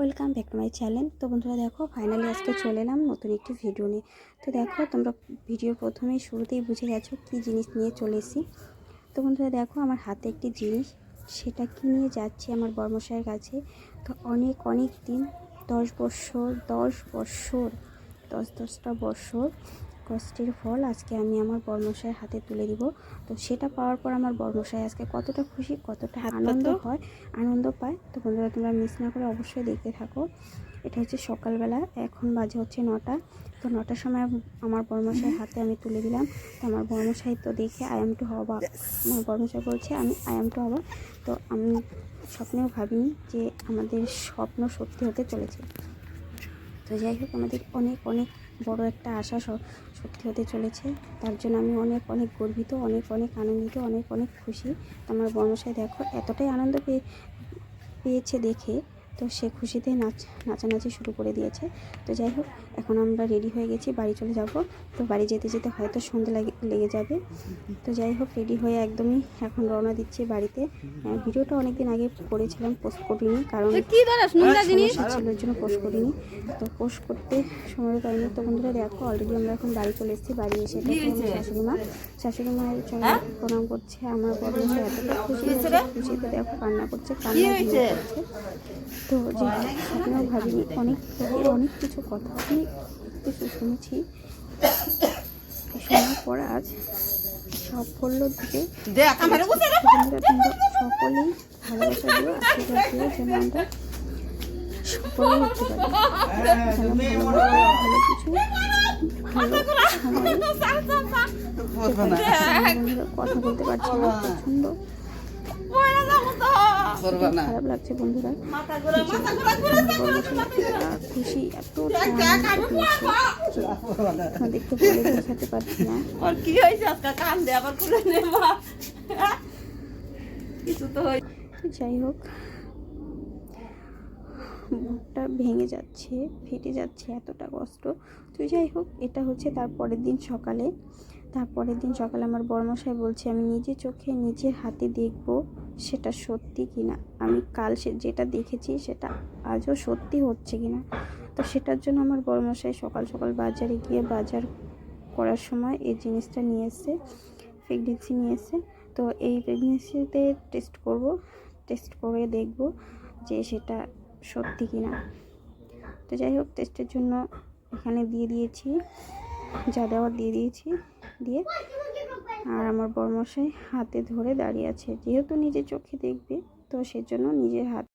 Welcome back to my channel. তো বন্ধুরা দেখো ফাইনালি আজকে চলে এলাম নতুন একটি ভিডিও নিয়ে। তো দেখো, তোমরা ভিডিওর প্রথমেই শুরুতেই বুঝে গেছো কী জিনিস নিয়ে চলেছি তো বন্ধুরা দেখো, আমার হাতে একটি জিনিস, সেটা কি নিয়ে যাচ্ছি আমার বর্মশাইয়ের কাছে? তো অনেক অনেক দিন, দশ বছর দশ বছর, দশ দশটা বছর কষ্টের ফল আজকে আমি আমার বর্মশাইয়ের হাতে তুলে দিব। তো সেটা পাওয়ার পর আমার বর্মশাই আজকে কতটা খুশি কতটা আনন্দ হয় আনন্দ পায়। তো বন্ধুরা তোমরা মিস না করে অবশ্যই দেখতে থাকো। এটা হচ্ছে সকালবেলা এখন বাজে হচ্ছে নটা। তো নটার সময় আমার বর্মশাই হাতে আমি তুলে দিলাম। তো আমার বর্মশাই তো দেখে আই এম টু অবাক আমার বর্মশাই বলছে আমি আই এম টু অবাক তো আমি স্বপ্নেও ভাবিনি যে আমাদের স্বপ্ন সত্যি হতে চলেছে। তো যাই হোক আমাদের অনেক অনেক বড় একটা আশা সত্যি হতে চলেছে। তার জন্য আমি অনেক অনেক গর্বিত, অনেক অনেক আনন্দিত, অনেক অনেক খুশি। আমার বর্মশাই দেখো, এতটাই আনন্দ পেয়ে, পেয়েছে দেখে। তো সে খুশিতে নাচ নাচানাচি শুরু করে দিয়েছে। তো যাই হোক এখন আমরা রেডি হয়ে গেছি বাড়ি চলে যাব। তো বাড়ি যেতে যেতে হয়তো সন্ধে লাগে যাবে। তো যাই হোক রেডি হয়ে একদমই এখন রওনা দিচ্ছি বাড়িতে। ভিডিওটা অনেকদিন আগে করেছিলাম পোস্ট করিনি কারণ কি ধরাস নোংরা জিনিস। সমস্যা ছিল ওর জন্য পোস্ট করিনি। তো পোস্ট করতে সময় পাইনি তো বন্ধুরা দেখো অলরেডি আমরা এখন বাড়ি চলে এসেছি বাড়ি এসে শাশুড়ি মা শাশুড়ি মায়ের চলে প্রণাম করছে আমার বড় এতটা খুশি খুশিতে দেখো কান্না করছে কান্না করছে। তো যে স্বপ্নেও ভাবিনি অনেক অনেক কিছু কথা অনেক কিছু শুনেছি। শোনার পর আজ সাফল্য দিকে সকলেই ভালোবাসা দিও আশীর্বাদ দিও যেন আমরা সকলে হতে পারি। যেন ভালো কিছু ভালো কথা বলতে পারছি না প্রচণ্ড খারাপ লাগছে বন্ধুরা। খুশি এত বোঝাতে পারছি না। আর কি হয়েছে আজকে? কান দে আবার খুলে নে কিছু তো যাই হোক বুকটা ভেঙে যাচ্ছে ফেটে যাচ্ছে এতটা কষ্ট। তো যাই হোক এটা হচ্ছে তার পরের দিন সকালে। তারপরের দিন সকালে আমার বর্মশাই বলছে, আমি নিজে চোখে নিজের হাতে দেখব সেটা সত্যি কিনা। আমি কাল সে যেটা দেখেছি সেটা আজও সত্যি হচ্ছে কিনা? তো সেটার জন্য আমার বর্মশাই সকাল সকাল বাজারে গিয়ে বাজার করার সময় এই জিনিসটা নিয়ে এসে প্রেগনেন্সি নিয়ে এসে, তো এই প্রেগনেন্সিতে টেস্ট করব। টেস্ট করে দেখব যে সেটা সত্যি কি না তো যাই হোক টেস্টের জন্য এখানে দিয়ে দিয়েছি, যা দেওয়ার দিয়ে দিয়েছি। দিয়ে। আর আমার বর্মশাই হাতে ধরে দাঁড়িয়ে আছে। যেহেতু নিজের চোখে দেখবে, তো সেজন্য নিজের হাত